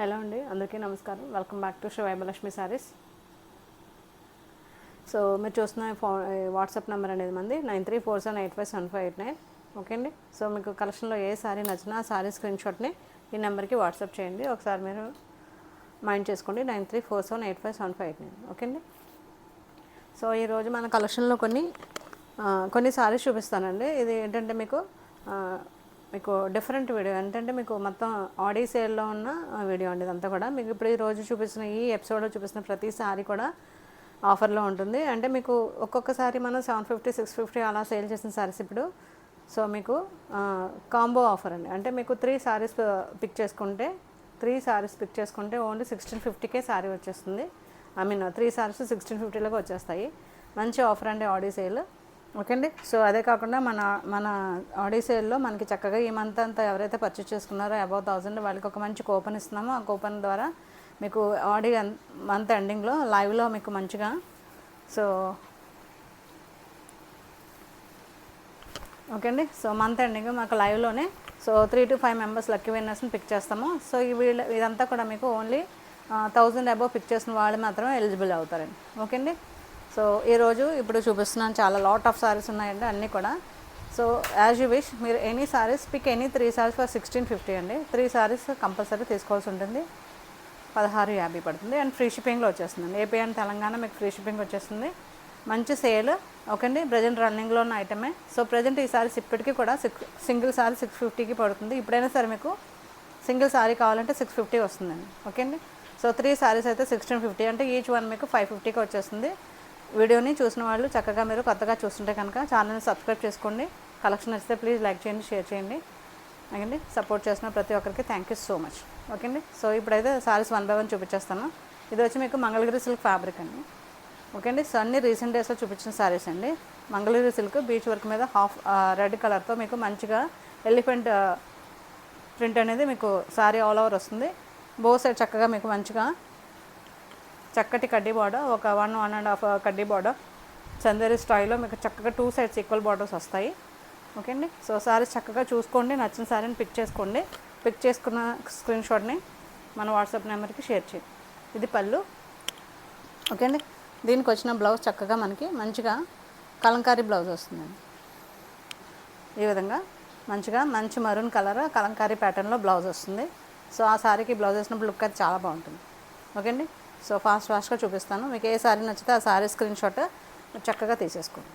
Hello అండి అందరికీ నమస్కారం. Welcome back to Vaibhalakshmi saris so మీరు చూస్తున్న ఫో వాట్సాప్ నెంబర్ అనేది మంది nine three four seven eight five seven five eight nine. Okay అండి? సో మీకు కలెక్షన్లో ఏ శారీ నచ్చినా ఆ శారీ స్క్రీన్ షాట్ని ఈ నెంబర్కి వాట్సాప్ చేయండి. ఒకసారి మీరు మైండ్ చేసుకోండి. Nine three four seven eight five seven five eight nine. Okay అండి? సో ఈరోజు మన కలెక్షన్లో కొన్ని కొన్ని సారీస్ చూపిస్తానండి. ఇది ఏంటంటే మీకు మీకు డిఫరెంట్ వీడియో ఏంటంటే మీకు మొత్తం ఆడీ సేల్లో ఉన్న వీడియో అండి ఇదంతా కూడా. మీకు ఇప్పుడు ఈ రోజు చూపిస్తున్న ఈ ఎపిసోడ్లో చూపిస్తున్న ప్రతి సారీ కూడా ఆఫర్లో ఉంటుంది. అంటే మీకు ఒక్కొక్కసారి మనం సెవెన్ ఫిఫ్టీ సిక్స్ ఫిఫ్టీ అలా సేల్ చేసిన సారీస్ ఇప్పుడు. సో మీకు కాంబో ఆఫర్ అండి. అంటే మీకు త్రీ సారీస్ పిక్ చేసుకుంటే త్రీ సారీస్ పిక్ చేసుకుంటే ఓన్లీ సిక్స్టీన్ ఫిఫ్టీకే సారీ వచ్చేస్తుంది. I mean three saris sixteen ఫిఫ్టీలోకి వచ్చేస్తాయి. మంచి ఆఫర్ అండి ఆడీ సేల్ ఓకే అండి సో అదే కాకుండా మన మన ఆడీ సేల్లో మనకి చక్కగా ఈ మంత్ అంతా ఎవరైతే పర్చేస్ చేసుకున్నారో అబౌవ్ థౌజండ్ వాళ్ళకి ఒక మంచి కూపన్ ఇస్తున్నామో. ఆ కూపన్ ద్వారా మీకు ఆడీ మంత్ ఎండింగ్లో లైవ్లో మీకు మంచిగా సో ఓకే అండి సో మంత్ ఎండింగ్ మాకు లైవ్లోనే so three to five members lucky విన్నర్స్ని pick చేస్తాము. సో ఈ వీళ్ళ ఇదంతా కూడా మీకు ఓన్లీ థౌజండ్ అబౌవ్ పిక్ చేసిన వాళ్ళు మాత్రమే ఎలిజిబుల్ అవుతారండి. ఓకే అండి సో ఈరోజు ఇప్పుడు చూపిస్తున్నాను చాలా లాట్ ఆఫ్ సారీస్ ఉన్నాయండి అన్నీ కూడా. సో యాజ్ యూ విష్ మీరు any saris pick any three saris for sixteen fifty అండి. త్రీ సారీస్ కంపల్సరీ తీసుకోవాల్సి ఉంటుంది. పదహారు యాభై పడుతుంది. అండ్ ఫ్రీ షిప్పింగ్లో వచ్చేస్తుంది. ఏపీ అండ్ తెలంగాణ మీకు ఫ్రీ షిప్పింగ్ వచ్చేస్తుంది. మంచి సేల్. ఓకే అండి? ప్రజెంట్ రన్నింగ్లో ఉన్న ఐటమే సో ప్రజెంట్ ఈ సారీస్ ఇప్పటికీ కూడా సిక్స్ సింగిల్ సారీ సిక్స్ ఫిఫ్టీకి పడుతుంది. ఇప్పుడైనా సరే మీకు సింగిల్ సారీ కావాలంటే సిక్స్ ఫిఫ్టీ వస్తుందండి. ఓకే అండి? సో త్రీ సారీస్ అయితే సిక్స్టీన్ ఫిఫ్టీ అంటే ఈచ్ వన్ మీకు ఫైవ్ ఫిఫ్టీకి వచ్చేస్తుంది. వీడియోని చూసిన వాళ్ళు చక్కగా మీరు కొత్తగా చూస్తుంటే కనుక ఛానల్ని సబ్స్క్రైబ్ చేసుకోండి. కలెక్షన్ నచ్చితే ప్లీజ్ లైక్ చేయండి షేర్ చేయండి. అండి సపోర్ట్ చేసిన ప్రతి ఒక్కరికి thank you so much okay అండి సో ఇప్పుడైతే సారీస్ వన్ బై వన్ చూపించేస్తాను. ఇది వచ్చి మీకు మంగళగిరి సిల్క్ ఫ్యాబ్రిక్ అండి. ఓకే అండి సో అన్ని రీసెంట్ డేస్లో చూపించిన సారీస్ అండి. మంగళగిరి సిల్క్ బీచ్ వర్క్ మీద హాఫ్ రెడ్ కలర్తో మీకు మంచిగా ఎలిఫెంట్ ప్రింట్ అనేది మీకు సారీ ఆల్ ఓవర్ వస్తుంది. బో సైడ్ చక్కగా మీకు మంచిగా చక్కటి కడ్డీ బార్డర్ ఒక వన్ వన్ అండ్ హాఫ్ కడ్డీ బార్డర్ చందేరి స్టైల్లో మీకు చక్కగా టూ సైడ్స్ ఈక్వల్ బార్డర్స్ వస్తాయి. ఓకే అండి? సో సారీస్ చక్కగా చూసుకోండి నచ్చిన సారీని పిక్ చేసుకోండి. పిక్ చేసుకున్న స్క్రీన్ షాట్ని మన వాట్సాప్ నెంబర్కి షేర్ చేయండి. ఇది పళ్ళు. ఓకే అండి? దీనికి వచ్చిన బ్లౌజ్ చక్కగా మనకి మంచిగా కలంకారీ బ్లౌజ్ వస్తుందండి. ఈ విధంగా మంచిగా మంచి మరూన్ కలర్ కలంకారీ ప్యాటర్న్లో బ్లౌజ్ వస్తుంది. సో ఆ శారీకి బ్లౌజ్ వేసినప్పుడు లుక్ అది చాలా బాగుంటుంది. ఓకే అండి సో ఫాస్ట్ ఫాస్ట్గా చూపిస్తాను. మీకు ఏ శారీ నచ్చితే ఆ శారీ స్క్రీన్ షాట్ చక్కగా తీసేసుకోండి.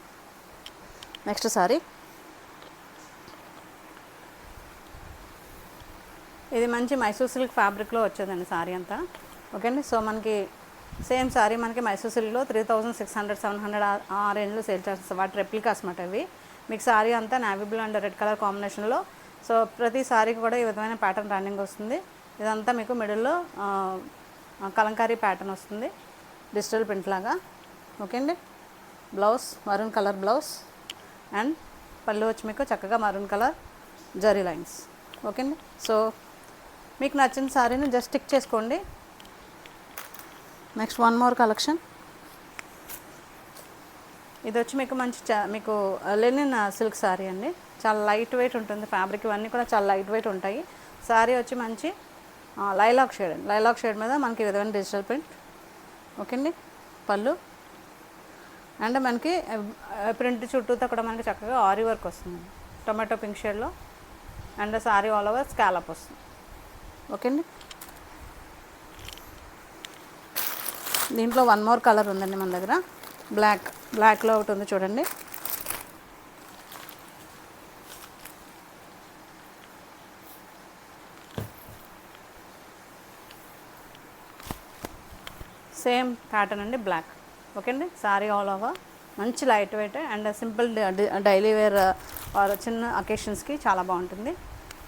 నెక్స్ట్ శారీ ఇది మంచి మైసూర్ సిల్క్ ఫ్యాబ్రిక్లో వచ్చేదండి శారీ అంతా. ఓకే అండి సో మనకి సేమ్ శారీ మనకి మైసూర్ సిల్క్లో three thousand six hundred seven hundred ఆ రేంజ్లో సేల్ చేస్తాం వాటి రెప్లికాస్ అనమాట ఇవి. మీకు శారీ అంతా navy blue and red colour కాంబినేషన్లో సో ప్రతి శారీకి కూడా ఈ విధమైన ప్యాటర్న్ రన్నింగ్ వస్తుంది. ఇదంతా మీకు మిడిల్లో కలంకారీ ప్యాటర్న్ వస్తుంది. డిజిటల్ ప్రింట్ లాగా. ఓకే అండి? Blouse maroon colour blouse and పళ్ళు వచ్చి మీకు చక్కగా maroon colour zari lines okay అండి? సో మీకు నచ్చిన శారీని జస్ట్ స్టిక్ చేసుకోండి. నెక్స్ట్ వన్ మోర్ కలెక్షన్ ఇది వచ్చి మీకు మంచి చా- మీకు లెనిన్ సిల్క్ శారీ అండి. చాలా లైట్ వెయిట్ ఉంటుంది. ఫ్యాబ్రిక్ ఇవన్నీ కూడా చాలా లైట్ వెయిట్ ఉంటాయి. శారీ వచ్చి మంచి లైలాక్ షేడ్ అండి. లైలాక్ షేడ్ మీద మనకి విధమైన డిజిటల్ ప్రింట్ ఓకే అండి? పళ్ళు. అండ్ మనకి ప్రింట్ చుట్టూతో కూడా మనకి చక్కగా ఆరి వర్క్ వస్తుంది. టొమాటో పింక్ షేడ్లో and sari all over scallop వస్తుంది. ఓకే అండి? దీంట్లో వన్ మోర్ కలర్ ఉందండి మన దగ్గర. బ్లాక్. బ్లాక్లో ఒకటి ఉంది చూడండి. సేమ్ ప్యాటర్న్ అండి బ్లాక్. ఓకే అండి సారీ ఆల్ ఓవర్. మంచి light weight and simple daily wear or చిన్న అకేషన్స్కి చాలా బాగుంటుంది.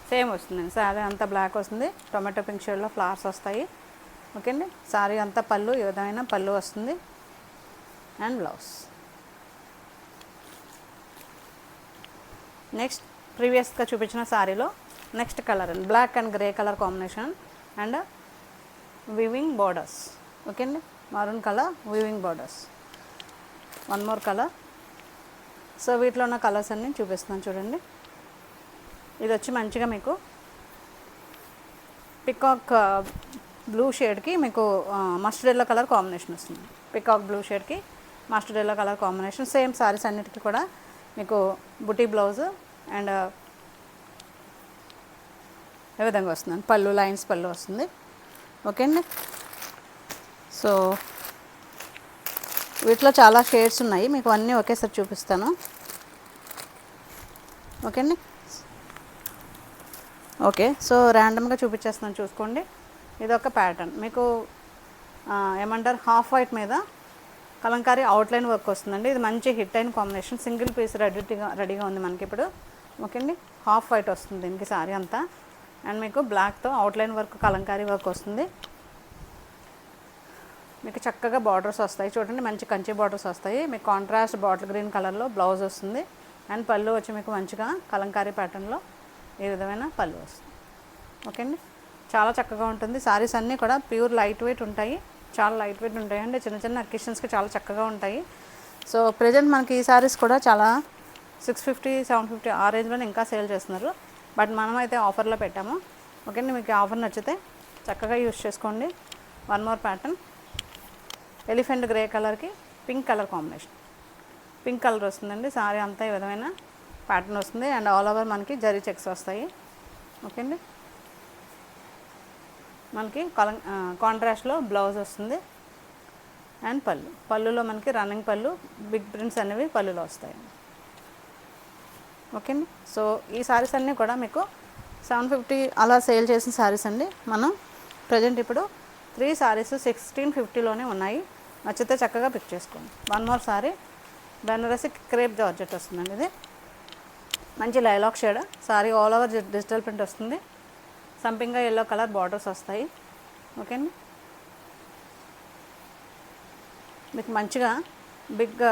సేమ్ వస్తుందండి. సారీ అంతా బ్లాక్ వస్తుంది. టొమాటో పింక్ షేడ్లో ఫ్లవర్స్ వస్తాయి. ఓకే అండి సారీ అంతా పళ్ళు ఈ విధమైన పళ్ళు వస్తుంది. And blouse. నెక్స్ట్ ప్రీవియస్గా చూపించిన శారీలో నెక్స్ట్ కలర్ అండి. Black and grey colour combination and weaving borders. Okay అండి maroon colour weaving borders one more colour so వీటిలో ఉన్న కలర్స్ అన్నీ చూపిస్తున్నాను చూడండి. ఇది వచ్చి మంచిగా మీకు పికాక్ బ్లూ షేడ్కి మీకు మస్టర్డ్ ఎల్లో కలర్ కాంబినేషన్ వస్తుంది. Peacock blue షేడ్కి mustard yellow colour combination same saris అన్నిటికీ కూడా మీకు బుటీ బ్లౌజ్ అండ్ uh, ఏ విధంగా వస్తుందండి? పళ్ళు లైన్స్ పళ్ళు వస్తుంది. ఓకే అండి సో వీటిలో చాలా షేడ్స్ ఉన్నాయి. మీకు అన్నీ ఒకేసారి చూపిస్తాను. ఓకే అండి ఓకే. సో ర్యాండమ్గా చూపించేస్తున్నాను చూసుకోండి. ఇది ఒక ప్యాటర్న్ మీకు ఏమంటారు? హాఫ్ వైట్ మీద కలంకారీ అవుట్లైన్ వర్క్ వస్తుందండి. ఇది మంచి హిట్ అయిన కాంబినేషన్ సింగిల్ పీస్ రెడీగా రెడీగా ఉంది మనకి ఇప్పుడు. ఓకే అండి హాఫ్ వైట్ వస్తుంది దీనికి సారీ అంతా. అండ్ మీకు బ్లాక్తో అవుట్లైన్ వర్క్ కలంకారీ వర్క్ వస్తుంది. మీకు చక్కగా బార్డర్స్ వస్తాయి. చూడండి మంచి కంచి బార్డర్స్ వస్తాయి. మీకు కాంట్రాస్ట్ బాటిల్ గ్రీన్ కలర్లో బ్లౌజ్ వస్తుంది. అండ్ పళ్ళు వచ్చి మీకు మంచిగా కలంకారీ ప్యాటర్న్లో ఈ విధమైన పళ్ళు వస్తుంది ఓకే అండి? చాలా చక్కగా ఉంటుంది. సారీస్ అన్నీ కూడా ప్యూర్ లైట్ వెయిట్ ఉంటాయి. చాలా లైట్ వెయిట్ ఉంటాయి అండి చిన్న చిన్న అకేషన్స్కి చాలా చక్కగా ఉంటాయి. సో ప్రజెంట్ మనకి ఈ సారీస్ కూడా చాలా సిక్స్ ఫిఫ్టీ సెవెన్ ఫిఫ్టీ ఆ రేంజ్లో ఇంకా సేల్ చేస్తున్నారు. బట్ మనం అయితే ఆఫర్లో పెట్టాము. ఓకే అండి? మీకు ఆఫర్ నచ్చితే చక్కగా యూస్ చేసుకోండి. One more pattern elephant grey కలర్కి pink colour combination. Pink colour వస్తుందండి. సారీ అంతా ఈ విధమైన ప్యాటర్న్ వస్తుంది. అండ్ ఆల్ ఓవర్ మనకి జరీ చెక్స్ వస్తాయి. ఓకే అండి? మనకి కలం కాంట్రాస్ట్లో బ్లౌజ్ వస్తుంది. అండ్ పళ్ళు. పళ్ళులో మనకి రన్నింగ్ పళ్ళు బిగ్ ప్రింట్స్ అనేవి పళ్ళులో వస్తాయి. ఓకే అండి? సో ఈ సారీస్ అన్నీ కూడా మీకు సెవెన్ ఫిఫ్టీ అలా సేల్ చేసిన సారీస్ అండి. మనం ప్రజెంట్ ఇప్పుడు త్రీ సారీస్ సిక్స్టీన్ ఫిఫ్టీలోనే ఉన్నాయి. నచ్చితే చక్కగా పిక్ చేసుకోండి. One more sari Benarasi crepe georgette వస్తుందండి ఇది. మంచి lilac shade sari all over digital print వస్తుంది. సంపింగా ఎల్లో కలర్ బార్డర్స్ వస్తాయి. ఓకే అండి? మీకు మంచిగా బిగ్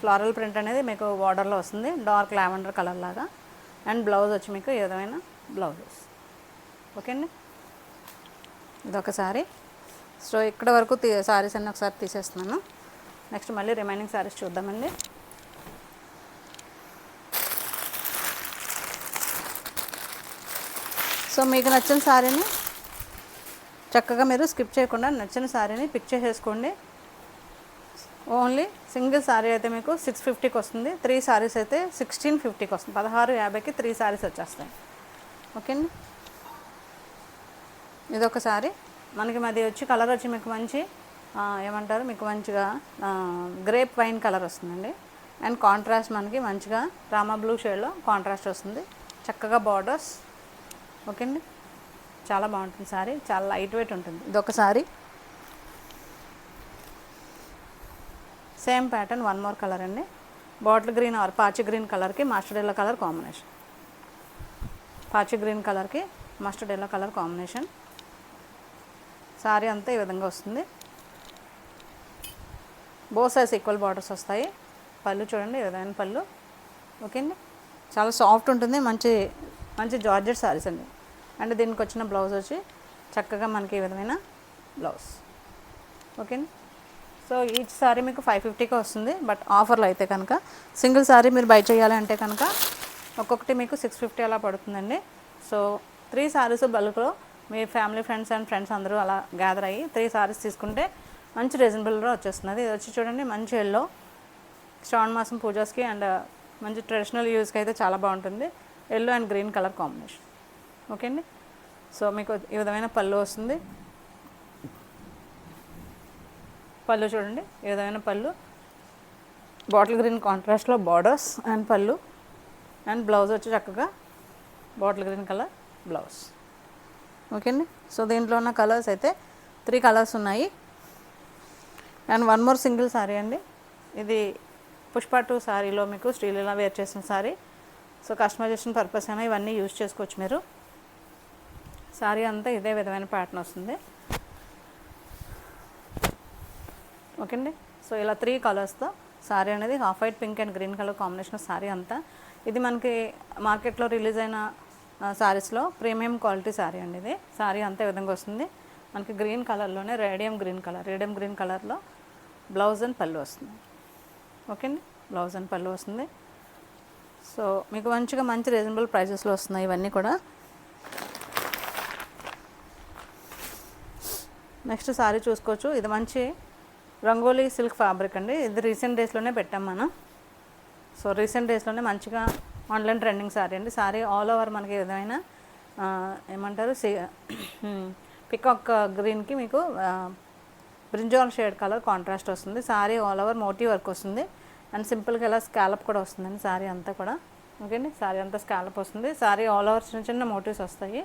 ఫ్లారల్ ప్రింట్ అనేది మీకు బార్డర్లో వస్తుంది. డార్క్ లావెండర్ కలర్ లాగా. అండ్ బ్లౌజ్ వచ్చి మీకు ఏ విధమైన బ్లౌజెస్ ఓకే అండి? ఇదొక సారీ సో ఇక్కడ వరకు సారీస్ అన్నీ ఒకసారి తీసేస్తున్నాను. నెక్స్ట్ మళ్ళీ రిమైనింగ్ సారీస్ చూద్దామండి. సో మీకు నచ్చిన శారీని చక్కగా మీరు స్కిప్ చేయకుండా నచ్చిన సారీని పిక్ చేసేసుకోండి. ఓన్లీ సింగిల్ సారీ అయితే మీకు సిక్స్ ఫిఫ్టీకి వస్తుంది. త్రీ సారీస్ అయితే సిక్స్టీన్ ఫిఫ్టీకి వస్తుంది. పదహారు యాభైకి త్రీ సారీస్ వచ్చేస్తాయి. ఓకే అండి ఇదొక సారీ. మనకి మాది వచ్చి కలర్ వచ్చి మీకు మంచి ఏమంటారు మీకు మంచిగా గ్రేప్ వైన్ కలర్ వస్తుందండి. అండ్ కాంట్రాస్ట్ మనకి మంచిగా రామా బ్లూ షేడ్లో కాంట్రాస్ట్ వస్తుంది. చక్కగా బార్డర్స్ ఓకే అండి? చాలా బాగుంటుంది సారీ చాలా లైట్ వెయిట్ ఉంటుంది. ఇదొక sari. Same pattern one more colour అండి. బాటిల్ గ్రీన్ ఆర్ పాచి గ్రీన్ కలర్కి మస్టర్డ్ ఎల్లో కలర్ కాంబినేషన్ పాచి గ్రీన్ కలర్కి mustard yellow colour combination sari అంతా ఈ విధంగా వస్తుంది. బో ఈక్వల్ బార్డర్స్ వస్తాయి. పళ్ళు చూడండి ఈ విధమైన పళ్ళు. ఓకే అండి? చాలా సాఫ్ట్ ఉంటుంది మంచి మంచి జార్జెట్ సారీస్ అండి. అండ్ దీనికి వచ్చిన బ్లౌజ్ వచ్చి చక్కగా మనకి ఈ విధమైన బ్లౌజ్ ఓకే అండి? సో ఈచ్ సారీ మీకు ఫైవ్ ఫిఫ్టీకే వస్తుంది బట్ ఆఫర్లో అయితే కనుక సింగిల్ సారీ మీరు బై చేయాలి అంటే కనుక ఒక్కొక్కటి మీకు సిక్స్ ఫిఫ్టీ అలా పడుతుందండి. సో త్రీ సారీస్ బల్క్లో మీ ఫ్యామిలీ ఫ్రెండ్స్ అండ్ ఫ్రెండ్స్ అందరూ అలా గ్యాదర్ అయ్యి త్రీ సారీస్ తీసుకుంటే మంచి రీజనబుల్గా వచ్చేస్తుంది ఇది వచ్చి చూడండి మంచి ఎల్లో శ్రావణ మాసం పూజస్కి అండ్ మంచి ట్రెడిషనల్ యూస్కి అయితే చాలా బాగుంటుంది. Yellow and green colour combination okay అండి? సో మీకు ఈ విధమైన పళ్ళు వస్తుంది. పళ్ళు చూడండి ఈ విధమైన పళ్ళు. బాటిల్ గ్రీన్ కాంట్రాస్ట్లో బార్డర్స్ అండ్ పళ్ళు. అండ్ బ్లౌజ్ వచ్చి చక్కగా bottle green colour blouse okay అండి సో దీంట్లో ఉన్న కలర్స్ అయితే త్రీ కలర్స్ ఉన్నాయి. And one more single sari అండి. ఇది పుష్ప టూ సారీలో మీకు శ్రీలీల వేర్ చేసిన సారీ. సో కస్టమైజేషన్ పర్పస్ అయినా ఇవన్నీ యూజ్ చేసుకోవచ్చు మీరు. సారీ అంతా ఇదే విధమైన ప్యాటర్న్ వస్తుంది. ఓకే అండి సో ఇలా త్రీ కలర్స్తో సారీ అనేది half white pink and green colour combination sari అంతా. ఇది మనకి మార్కెట్లో రిలీజ్ అయిన శారీస్లో ప్రీమియం క్వాలిటీ సారీ అండి ఇది. సారీ అంతే విధంగా వస్తుంది. మనకి గ్రీన్ కలర్లోనే radium green colour. Radium green కలర్లో బ్లౌజ్ అండ్ పళ్ళు వస్తుంది. ఓకే అండి బ్లౌజ్ అండ్ పళ్ళు వస్తుంది. సో మీకు మంచిగా మంచి రీజనబుల్ ప్రైజెస్లో వస్తున్నాయి ఇవన్నీ కూడా. నెక్స్ట్ సారీ చూసుకోవచ్చు. ఇది మంచి రంగోలీ సిల్క్ ఫ్యాబ్రిక్ అండి. ఇది రీసెంట్ డేస్లోనే పెట్టాం మనం. సో రీసెంట్ డేస్లోనే మంచిగా ఆన్లైన్ ట్రెండింగ్ సారీ అండి. సారీ ఆల్ ఓవర్ మనకి విధమైన ఏమంటారు సి పికాక్ గ్రీన్కి మీకు ఆ, బ్రింజాల్ షేడ్ కలర్ కాంట్రాస్ట్ వస్తుంది. Sari all over motive work వస్తుంది. అండ్ సింపుల్గా ఇలా స్కాలప్ కూడా వస్తుందండి సారీ అంతా కూడా. ఓకే అండి? సారీ అంతా స్కాలప్ వస్తుంది. సారీ ఆల్ ఓవర్ చిన్న చిన్న మోటివ్స్ వస్తాయి.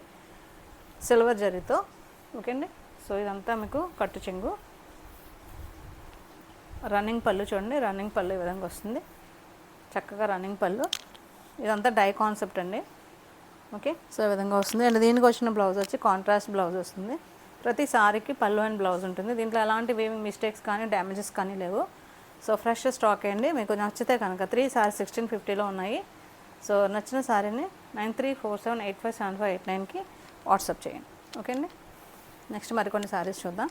సిల్వర్ జరీతో. ఓకే అండి? సో ఇదంతా మీకు కట్టు చెంగు. రన్నింగ్ పళ్ళు చూడండి. రన్నింగ్ పళ్ళు ఈ విధంగా వస్తుంది. చక్కగా రన్నింగ్ పళ్ళు. ఇదంతా డై కాన్సెప్ట్ అండి. ఓకే? సో ఈ విధంగా వస్తుంది. అండ్ దీనికి వచ్చిన బ్లౌజ్ వచ్చి కాంట్రాస్ట్ బ్లౌజ్ వస్తుంది. ప్రతి సారీకి పళ్ళు అండ్ బ్లౌజ్ ఉంటుంది. దీంట్లో ఎలాంటి వేవింగ్ మిస్టేక్స్ కానీ డ్యామేజెస్ కానీ లేవు. సో ఫ్రెష్ స్టాక్ అండి. మీకు నచ్చితే కనుక త్రీ సారీ సిక్స్టీన్ ఫిఫ్టీలో ఉన్నాయి. సో నచ్చిన సారీని nine three four seven eight five seven five eight నైన్కి వాట్సాప్ చేయండి. ఓకే అండి? నెక్స్ట్ మరికొన్ని సారీస్ చూద్దాం.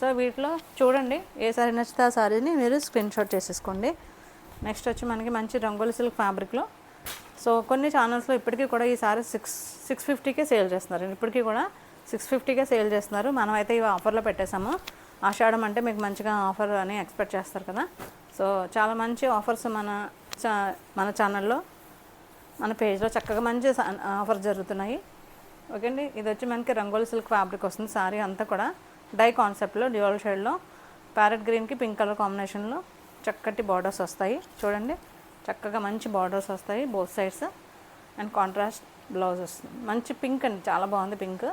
సో వీటిలో చూడండి. ఏ సారీ నచ్చితే ఆ సారీని మీరు స్క్రీన్ షాట్ చేసేసుకోండి. నెక్స్ట్ వచ్చి మనకి మంచి రంగుల సిల్క్ ఫ్యాబ్రిక్లో సో కొన్ని ఛానల్స్లో ఇప్పటికీ కూడా ఈ సారీ సిక్స్ సిక్స్ ఫిఫ్టీకే సేల్ చేస్తున్నారు. ఇప్పటికీ కూడా సిక్స్ ఫిఫ్టీకే సేల్ చేస్తున్నారు. మనం అయితే ఇవి ఆఫర్లో పెట్టేశాము. ఆషాఢం అంటే మీకు మంచిగా ఆఫర్ అని ఎక్స్పెక్ట్ చేస్తారు కదా. సో చాలా మంచి ఆఫర్స్ మన చా మన ఛానల్లో మన పేజ్లో చక్కగా మంచి ఆఫర్ జరుగుతున్నాయి. ఓకే అండి ఇది వచ్చి మనకి రంగోలి సిల్క్ ఫ్యాబ్రిక్ వస్తుంది. సారీ అంతా కూడా డై కాన్సెప్ట్లో డ్యూయల్ షేడ్లో ప్యారెట్ గ్రీన్కి పింక్ కలర్ కాంబినేషన్లో చక్కటి బార్డర్స్ వస్తాయి. చూడండి. చక్కగా మంచి బార్డర్స్ వస్తాయి both sides and contrast blouse వస్తుంది. మంచి పింక్ అండి చాలా బాగుంది పింక్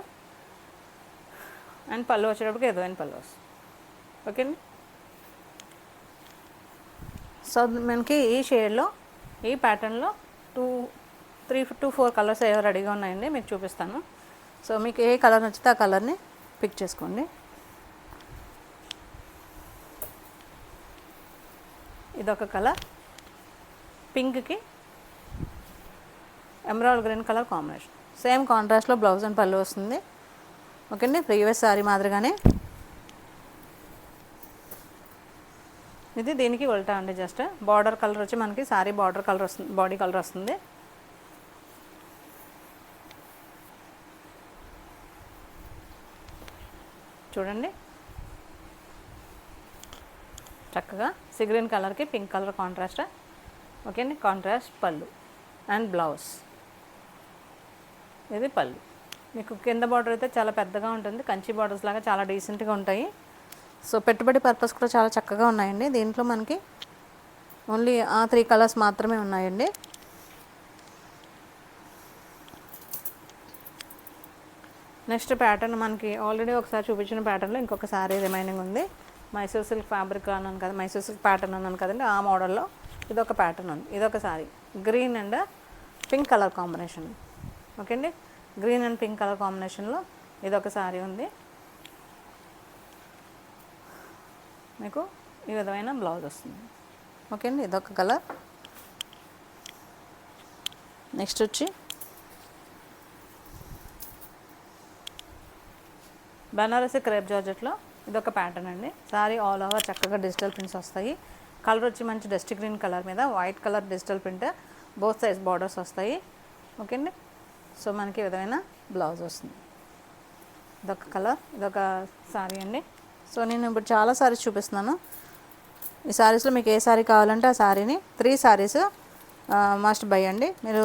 అండ్ పళ్ళు వచ్చేటప్పటికి ఎదువైన పళ్ళు వస్తుంది ఓకే అండి? సో మనకి ఈ షేడ్లో ఈ ప్యాటర్న్లో two three two four colours ఏవో రెడీగా ఉన్నాయండి మీకు చూపిస్తాను. సో మీకు ఏ కలర్ నచ్చితే ఆ కలర్ని పిక్ చేసుకోండి. ఇదొక కలర్ పింక్కి emerald green colour combination. Same కాంట్రాస్ట్లో బ్లౌజ్ అండ్ పళ్ళు వస్తుంది. ఓకే అండి ప్రీవియస్ సారీ మాదిరిగానే. ఇది దీనికి ఉల్టా అండి జస్ట్. బార్డర్ కలర్ వచ్చి మనకి సారీ బార్డర్ కలర్ వస్తుంది బాడీ కలర్ వస్తుంది. చూడండి. చక్కగా సిగ్రీన్ కలర్కి పింక్ కలర్ కాంట్రాస్ట్. ఓకే అండి కాంట్రాస్ట్ పళ్ళు అండ్ బ్లౌజ్. ఇది పళ్ళు. మీకు కింద బార్డర్ అయితే చాలా పెద్దగా ఉంటుంది. కంచి బార్డర్స్ లాగా చాలా డీసెంట్గా ఉంటాయి. సో పెట్టుబడి పర్పస్ కూడా చాలా చక్కగా ఉన్నాయండి. దీంట్లో మనకి ఓన్లీ ఆ త్రీ కలర్స్ మాత్రమే ఉన్నాయండి. నెక్స్ట్ ప్యాటర్న్ మనకి ఆల్రెడీ ఒకసారి చూపించిన ప్యాటర్న్లో ఇంకొకసారి రిమైనింగ్ ఉంది. మైసూర్ సిల్క్ ఫ్యాబ్రిక్ అన్నాను కదా మైసూర్ సిల్క్ ప్యాటర్న్ అన్నాను కదండి ఆ మోడల్లో ఇదొక ప్యాటర్న్ ఉంది. ఇదొక sari green and pink colour combination okay అండి? గ్రీన్ అండ్ పింక్ కలర్ కాంబినేషన్లో ఇదొక సారీ ఉంది. మీకు ఈ విధమైన బ్లౌజ్ వస్తుంది. ఓకే అండి? ఇదొక కలర్ నెక్స్ట్ వచ్చి బనారసి క్రేప్ జార్జెట్లో ఇదొక ప్యాటర్న్ అండి. సారీ ఆల్ ఓవర్ చక్కగా డిజిటల్ ప్రింట్స్ వస్తాయి. కలర్ వచ్చి మంచి డస్ట్ గ్రీన్ కలర్ మీద white colour digital print both size borders వస్తాయి. ఓకే అండి? సో మనకి విధమైన బ్లౌజ్ వస్తుంది. ఇదొక కలర్ ఇదొక శారీ అండి. సో నేను ఇప్పుడు చాలా సారీస్ చూపిస్తున్నాను. ఈ సారీస్లో మీకు ఏ సారీ కావాలంటే ఆ శారీని త్రీ సారీస్ మస్ట్ బై అండి. మీరు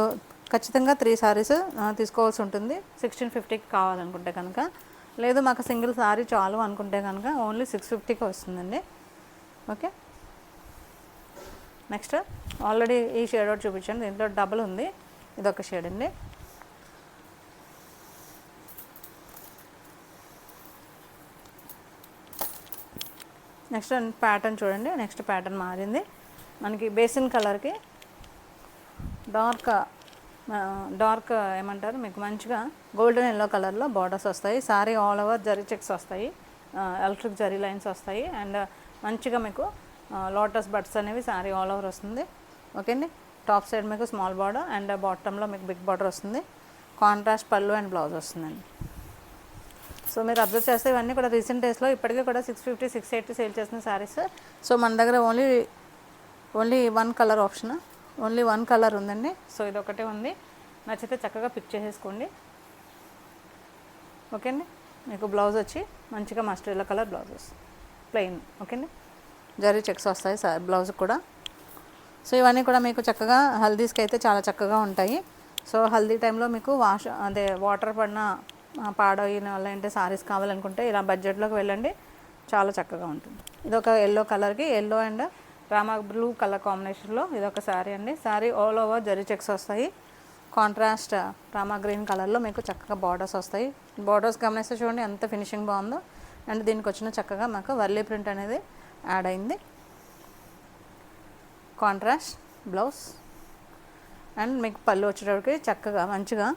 ఖచ్చితంగా త్రీ సారీస్ తీసుకోవాల్సి ఉంటుంది. సిక్స్టీన్ ఫిఫ్టీకి కావాలనుకుంటే కనుక. లేదు మాకు సింగిల్ సారీ చాలు అనుకుంటే కనుక ఓన్లీ సిక్స్ ఫిఫ్టీకి వస్తుందండి. ఓకే నెక్స్ట్ ఆల్రెడీ ఈ షేడ్ ఒకటి చూపించాను. దీంట్లో డబుల్ ఉంది. ఇదొక షేడ్ అండి. నెక్స్ట్ ప్యాటర్న్ చూడండి. నెక్స్ట్ ప్యాటర్న్ మారింది. మనకి బేసిన్ కలర్కి డార్క్ డార్క్ ఏమంటారు? మీకు మంచిగా గోల్డెన్ ఎల్లో కలర్లో బార్డర్స్ వస్తాయి. Sari all over zari checks వస్తాయి. ఎలక్ట్రిక్ జరీ లైన్స్ వస్తాయి. అండ్ మంచిగా మీకు లోటస్ బడ్స్ అనేవి శారీ ఆల్ ఓవర్ వస్తుంది. ఓకే అండి టాప్ సైడ్ మీకు స్మాల్ బార్డర్ అండ్ బాటంలో మీకు బిగ్ బార్డర్ వస్తుంది. కాంట్రాస్ట్ పళ్ళు అండ్ బ్లౌజ్ వస్తుందండి. సో మీరు అబ్జర్వ్ చేస్తే ఇవన్నీ కూడా రీసెంట్ డేస్లో ఇప్పటికీ కూడా six fifty six eighty sale చేసిన శారీస్ సో మన దగ్గర only only one colour option only one colour ఉందండి. సో ఇది ఒకటే ఉంది. నచ్చితే చక్కగా పిక్ చేసేసుకోండి. ఓకే అండి మీకు బ్లౌజ్ వచ్చి మంచిగా మస్టర్ల ఎల్లో కలర్ బ్లౌజ్ వస్తుంది. ప్లెయిన్ ఓకేండి? జరీ చెక్స్ వస్తాయి సార్ బ్లౌజ్ కూడా. సో ఇవన్నీ కూడా మీకు చక్కగా హల్దీస్కి అయితే చాలా చక్కగా ఉంటాయి. సో హల్దీ టైంలో మీకు వాష్ అదే వాటర్ పడిన పాడైన వాళ్ళంటే సారీస్ కావాలనుకుంటే ఇలా బడ్జెట్లోకి వెళ్ళండి. చాలా చక్కగా ఉంటుంది. ఇది ఒక ఎల్లో కలర్కి yellow and rama blue colour కాంబినేషన్లో ఇది ఒక శారీ అండి. Sari all over zari checks వస్తాయి. కాంట్రాస్ట్ రామా గ్రీన్ కలర్లో మీకు చక్కగా బార్డర్స్ వస్తాయి. బార్డర్స్ గమనిస్తే చూడండి ఎంత ఫినిషింగ్ బాగుందో. అండ్ దీనికి వచ్చిన చక్కగా మాకు వర్లీ ప్రింట్ అనేది యాడ్ అయింది. Contrast blouse. అండ్ మీకు పళ్ళు వచ్చేటప్పటికి చక్కగా మంచిగా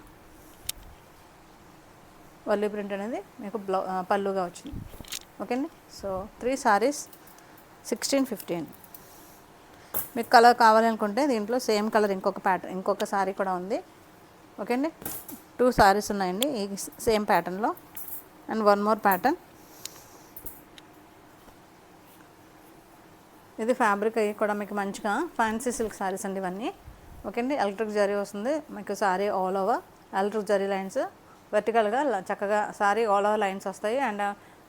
వల్లి ప్రింట్ అనేది మీకు బ్లౌ పళ్ళుగా వచ్చింది. ఓకే అండి so three saris sixteen fifteen. మీకు కలర్ కావాలనుకుంటే దీంట్లో సేమ్ కలర్ ఇంకొక ప్యాటర్న్ ఇంకొక సారీ కూడా ఉంది. ఓకే అండి టూ సారీస్ ఉన్నాయండి ఈ సేమ్ ప్యాటర్న్లో. And one more pattern. ఇది ఫ్యాబ్రిక్ అయ్యి కూడా మీకు మంచిగా ఫ్యాన్సీ సిల్క్ సారీస్ అండి ఇవన్నీ. ఓకే అండి ఎలక్ట్రిక్ జరీ వస్తుంది. మీకు sari all over electric zari lines వర్టికల్గా చక్కగా సారీ ఆల్ ఓవర్ లైన్స్ వస్తాయి. అండ్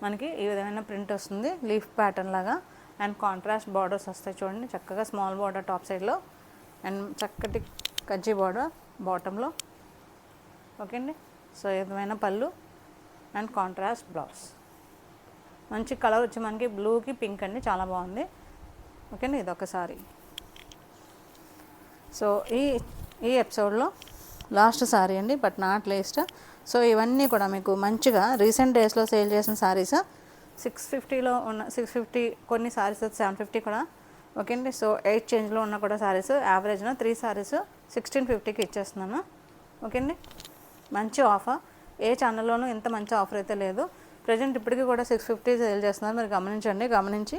మనకి ఈ విధమైన ప్రింట్ వస్తుంది. లీఫ్ ప్యాటర్న్ లాగా. అండ్ కాంట్రాస్ట్ బార్డర్స్ వస్తాయి చూడండి. చక్కగా స్మాల్ బార్డర్ టాప్ సైడ్లో అండ్ చక్కటి కజ్జీ బార్డర్ బాటంలో ఓకే అండి సో ఈ విధమైన పళ్ళు. అండ్ కాంట్రాస్ట్ బ్లౌజ్ మంచి కలర్ వచ్చి మనకి బ్లూకి పింక్ అండి. చాలా బాగుంది. ఓకేనా? ఇది సో ఈ ఈ ఎపిసోడ్లో లాస్ట్ సారీ అండి బట్ నాట్ లేస్ట్ సో ఇవన్నీ కూడా మీకు మంచిగా రీసెంట్ డేస్లో సేల్ చేసిన శారీస్ సిక్స్ ఫిఫ్టీలో ఉన్న సిక్స్ ఫిఫ్టీ కొన్ని సారీస్ సెవెన్ ఫిఫ్టీ కూడా ఓకే అండి సో ఎయిట్ చేంజ్లో ఉన్న కూడా శారీస్ యావరేజ్న త్రీ సారీస్ సిక్స్టీన్ ఫిఫ్టీకి ఇచ్చేస్తున్నాను ఓకే అండి మంచి ఆఫర్ ఏ ఛానల్లోనూ ఇంత మంచి ఆఫర్ అయితే లేదు. ప్రజెంట్ ఇప్పటికీ కూడా సిక్స్ ఫిఫ్టీ సేల్ చేస్తున్నారు. మీరు గమనించండి గమనించి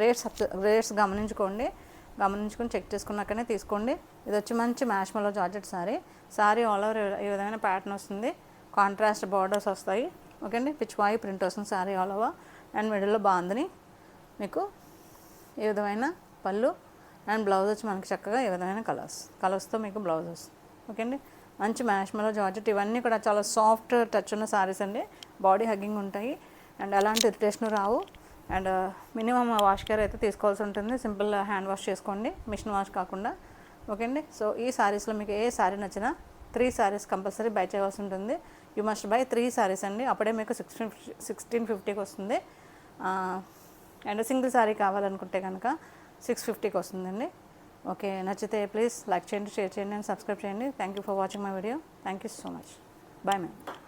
రేట్స్ రేట్స్ గమనించుకోండి. గమనించుకొని చెక్ చేసుకున్నాకనే తీసుకోండి. ఇది వచ్చి మంచి marshmallow georgette sari. Sari all over ఈ విధమైన ప్యాటర్న్ వస్తుంది. కాంట్రాస్ట్ బార్డర్స్ వస్తాయి. ఓకే అండి? పిచ్చివాయి ప్రింట్ వస్తుంది సారీ ఆల్ ఓవర్ అండ్ మిడిల్లో బాగుందని మీకు ఈ విధమైన పళ్ళు అండ్ బ్లౌజ్ వచ్చి మనకి చక్కగా ఈ విధమైన కలర్స్ కలర్స్తో మీకు బ్లౌజ్ వస్తుంది ఓకే అండి? మంచి మ్యాష్మలో జార్జెట్. ఇవన్నీ కూడా చాలా సాఫ్ట్ టచ్ ఉన్న సారీస్ అండి. బాడీ హగ్గింగ్ ఉంటాయి. అండ్ ఎలాంటి ఇరిటేషన్ రావు. And uh, minimum wash care అయితే తీసుకోవాల్సి ఉంటుంది. సింపుల్ హ్యాండ్ వాష్ చేసుకోండి. మిషన్ వాష్ కాకుండా. ఓకే అండి సో ఈ సారీస్లో మీకు ఏ శారీ నచ్చినా త్రీ సారీస్ కంపల్సరీ బై చేయవలసి ఉంటుంది. You must buy three saris అండి. అప్పుడే మీకు సిక్స్టీన్ సిక్స్టీన్ ఫిఫ్టీకి వస్తుంది. అండ్ సింగిల్ సారీ కావాలనుకుంటే కనుక సిక్స్ ఫిఫ్టీకి వస్తుందండి. ఓకే నచ్చితే ప్లీజ్ లైక్ చేయండి షేర్ చేయండి అండ్ సబ్స్క్రైబ్ చేయండి. Thank you for watching my video thank you so much bye ma'am